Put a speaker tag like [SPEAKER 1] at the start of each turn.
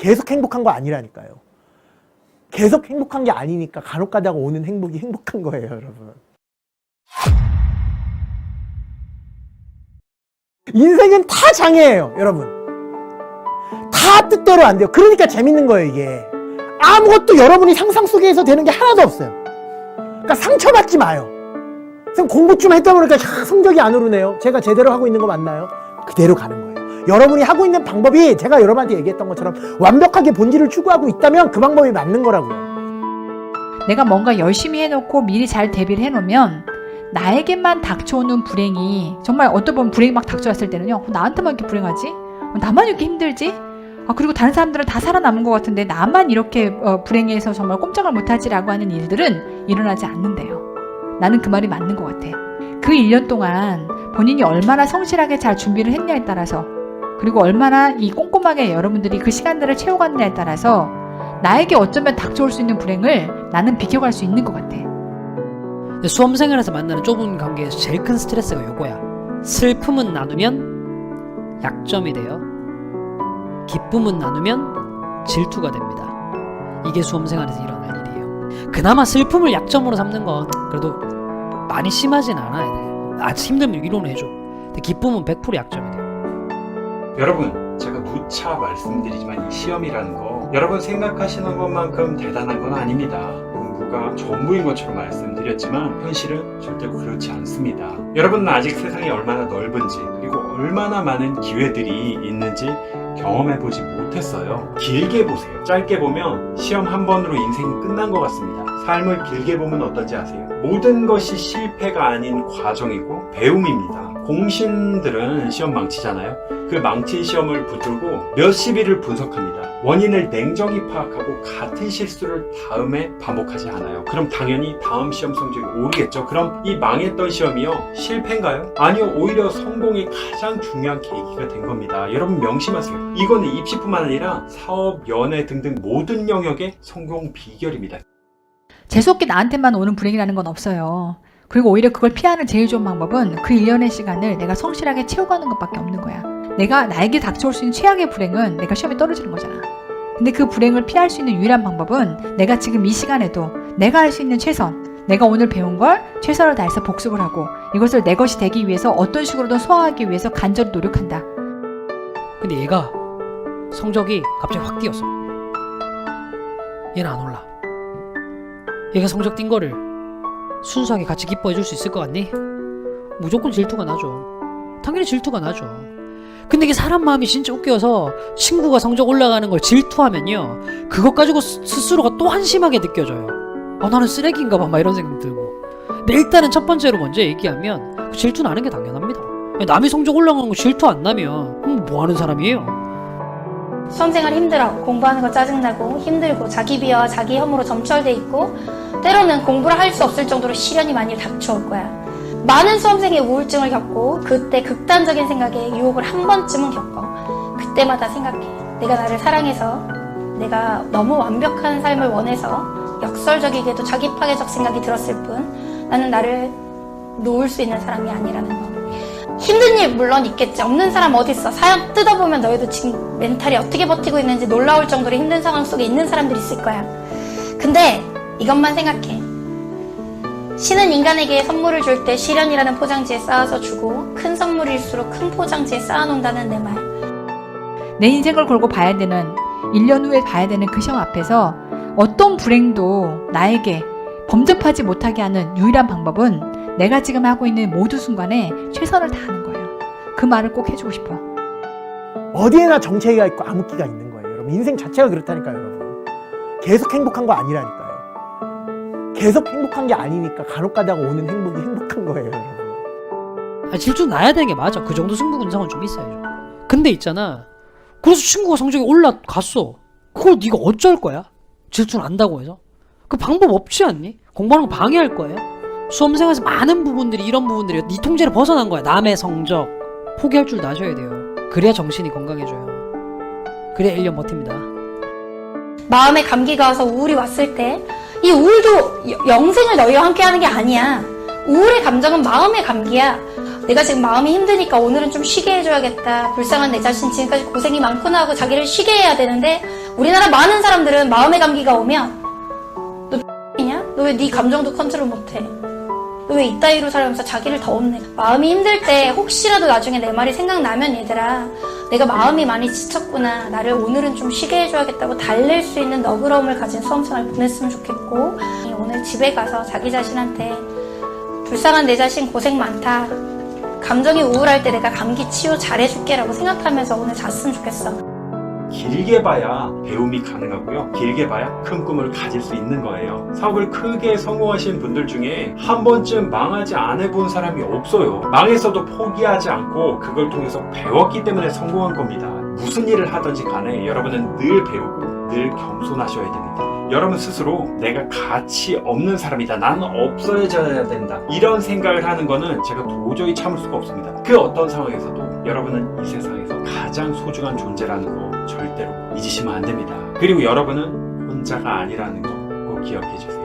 [SPEAKER 1] 계속 행복한 거 아니라니까요. 계속 행복한 게 아니니까 간혹 가다가 오는 행복이 행복한 거예요, 여러분. 인생은 다 장애예요, 여러분. 다 뜻대로 안 돼요. 그러니까 재밌는 거예요, 이게. 아무것도 여러분이 상상 속에서 되는 게 하나도 없어요. 그러니까 상처받지 마요. 선생님 공부 좀 했다 보니까 야, 성적이 안 오르네요. 제가 제대로 하고 있는 거 맞나요? 그대로 가는 거예요. 여러분이 하고 있는 방법이 제가 여러분한테 얘기했던 것처럼 완벽하게 본질을 추구하고 있다면 그 방법이 맞는 거라고요.
[SPEAKER 2] 내가 뭔가 열심히 해놓고 미리 잘 대비를 해놓으면 나에게만 닥쳐오는 불행이 정말 어떤 보면 불행이 막 닥쳐왔을 때는요 어, 나한테만 이렇게 불행하지? 어, 나만 이렇게 힘들지? 아, 그리고 다른 사람들은 다 살아남은 것 같은데 나만 이렇게 어, 불행해서 정말 꼼짝을 못하지라고 하는 일들은 일어나지 않는데요. 나는 그 말이 맞는 것 같아. 그 1년 동안 본인이 얼마나 성실하게 잘 준비를 했냐에 따라서 그리고 얼마나 이 꼼꼼하게 여러분들이 그 시간들을 채워갔냐에 따라서 나에게 어쩌면 닥쳐올 수 있는 불행을 나는 비켜갈 수 있는 것 같아.
[SPEAKER 3] 수험생활에서 만나는 좁은 관계에서 제일 큰 스트레스가 요거야. 슬픔은 나누면 약점이 돼요. 기쁨은 나누면 질투가 됩니다. 이게 수험생활에서 일어날 일이에요. 그나마 슬픔을 약점으로 삼는 건 그래도 많이 심하진 않아야 돼. 아, 힘들면 위로는 해줘. 근데 기쁨은 100% 약점이 돼요.
[SPEAKER 4] 여러분, 제가 누차 말씀드리지만 이 시험이라는 거 여러분 생각하시는 것만큼 대단한 건 아닙니다. 공부가 전부인 것처럼 말씀드렸지만 현실은 절대로 그렇지 않습니다. 여러분은 아직 세상이 얼마나 넓은지 그리고 얼마나 많은 기회들이 있는지 경험해보지 못했어요. 길게 보세요. 짧게 보면 시험 한 번으로 인생이 끝난 것 같습니다. 삶을 길게 보면 어떨지 아세요? 모든 것이 실패가 아닌 과정이고 배움입니다. 공신들은 시험 망치잖아요. 그 망친 시험을 붙들고 몇십 일을 분석합니다. 원인을 냉정히 파악하고 같은 실수를 다음에 반복하지 않아요. 그럼 당연히 다음 시험 성적이 오르겠죠. 그럼 이 망했던 시험이요 실패인가요? 아니요 오히려 성공의 가장 중요한 계기가 된 겁니다. 여러분 명심하세요. 이거는 입시뿐만 아니라 사업, 연애 등등 모든 영역의 성공 비결입니다.
[SPEAKER 2] 재수없게 나한테만 오는 불행이라는 건 없어요. 그리고 오히려 그걸 피하는 제일 좋은 방법은 그 1년의 시간을 내가 성실하게 채워가는 것밖에 없는 거야. 내가 나에게 닥쳐올 수 있는 최악의 불행은 내가 시험에 떨어지는 거잖아. 근데 그 불행을 피할 수 있는 유일한 방법은 내가 지금 이 시간에도 내가 할 수 있는 최선, 내가 오늘 배운 걸 최선을 다해서 복습을 하고 이것을 내 것이 되기 위해서 어떤 식으로든 소화하기 위해서 간절히 노력한다.
[SPEAKER 3] 근데 얘가 성적이 갑자기 확 뛰었어. 얘는 안 올라. 얘가 성적 뛴 거를 순수하게 같이 기뻐해 줄 수 있을 것 같니? 무조건 질투가 나죠. 당연히 질투가 나죠. 근데 이게 사람 마음이 진짜 웃겨서 친구가 성적 올라가는 걸 질투하면요. 그것 가지고 스- 스스로가 또 한심하게 느껴져요. 아, 나는 쓰레기인가 봐. 막 이런 생각 들고. 근데 일단은 첫 번째로 먼저 얘기하면 그 질투 나는 게 당연합니다. 남이 성적 올라가는 거 질투 안 나면 뭐 하는 사람이에요?
[SPEAKER 5] 수험생활 힘들어 공부하는 거 짜증나고 힘들고 자기 비하와 자기 혐오로 점철돼 있고 때로는 공부를 할 수 없을 정도로 시련이 많이 닥쳐올 거야. 많은 수험생이 우울증을 겪고 그때 극단적인 생각에 유혹을 한 번쯤은 겪어. 그때마다 생각해. 내가 나를 사랑해서 내가 너무 완벽한 삶을 원해서 역설적이게도 자기 파괴적 생각이 들었을 뿐 나는 나를 놓을 수 있는 사람이 아니라는 거. 힘든 일 물론 있겠지. 없는 사람 어딨어. 사연 뜯어보면 너희도 지금 멘탈이 어떻게 버티고 있는지 놀라울 정도로 힘든 상황 속에 있는 사람들이 있을 거야. 근데 이것만 생각해. 신은 인간에게 선물을 줄 때 시련이라는 포장지에 쌓아서 주고 큰 선물일수록 큰 포장지에 쌓아놓는다는 내 말.
[SPEAKER 2] 내 인생을 걸고 봐야 되는 1년 후에 봐야 되는 그 시험 앞에서 어떤 불행도 나에게 범접하지 못하게 하는 유일한 방법은 내가 지금 하고 있는 모두 순간에 최선을 다하는 거예요. 그 말을 꼭 해주고 싶어.
[SPEAKER 1] 어디에나 정체가 있고 암흑기가 있는 거예요, 여러분. 인생 자체가 그렇다니까요, 여러분. 계속 행복한 거 아니라니까요. 계속 행복한 게 아니니까 간혹 가다가 오는 행복이 행복한 거예요, 여러분.
[SPEAKER 3] 아, 질투 나야 되는 게 맞아. 그 정도 승부근성은 좀 있어야죠. 근데 있잖아. 그래서 친구가 성적이 올라갔어. 그걸 네가 어쩔 거야? 질투 난다고 해서? 그 방법 없지 않니? 공부하는 거 방해할 거예요? 수험생활에서 많은 부분들이 이런 부분들이 네 통제를 벗어난 거야. 남의 성적. 포기할 줄 아셔야 돼요. 그래야 정신이 건강해져요. 그래야 1년 버팁니다.
[SPEAKER 5] 마음에 감기가 와서 우울이 왔을 때 이 우울도 여- 영생을 너희와 함께 하는 게 아니야. 우울의 감정은 마음의 감기야. 내가 지금 마음이 힘드니까 오늘은 좀 쉬게 해줘야겠다. 불쌍한 내 자신 지금까지 고생이 많구나 하고 자기를 쉬게 해야 되는데 우리나라 많은 사람들은 마음의 감기가 오면 너 X이냐? 너 왜 네 감정도 컨트롤 못해? 너왜 이따위로 살면서 자기를 더 혼내? 마음이 힘들 때 혹시라도 나중에 내 말이 생각나면 얘들아 내가 마음이 많이 지쳤구나. 나를 오늘은 좀 쉬게 해줘야겠다고 달랠 수 있는 너그러움을 가진 수험생활 보냈으면 좋겠고 오늘 집에 가서 자기 자신한테 불쌍한 내 자신 고생 많다. 감정이 우울할 때 내가 감기 치유 잘해줄게 라고 생각하면서 오늘 잤으면 좋겠어
[SPEAKER 4] 길게 봐야 배움이 가능하고요. 길게 봐야 큰 꿈을 가질 수 있는 거예요. 사업을 크게 성공하신 분들 중에 한 번쯤 망하지 않아 본 사람이 없어요. 망했어도 포기하지 않고 그걸 통해서 배웠기 때문에 성공한 겁니다. 무슨 일을 하든지 간에 여러분은 늘 배우고 늘 겸손하셔야 됩니다. 여러분 스스로 내가 가치 없는 사람이다. 나는 없어져야 된다. 이런 생각을 하는 거는 제가 도저히 참을 수가 없습니다. 그 어떤 상황에서도 여러분은 이 세상에서 가장 소중한 존재라는 거 절대로 잊으시면 안 됩니다. 그리고 여러분은 혼자가 아니라는 거 꼭 기억해 주세요.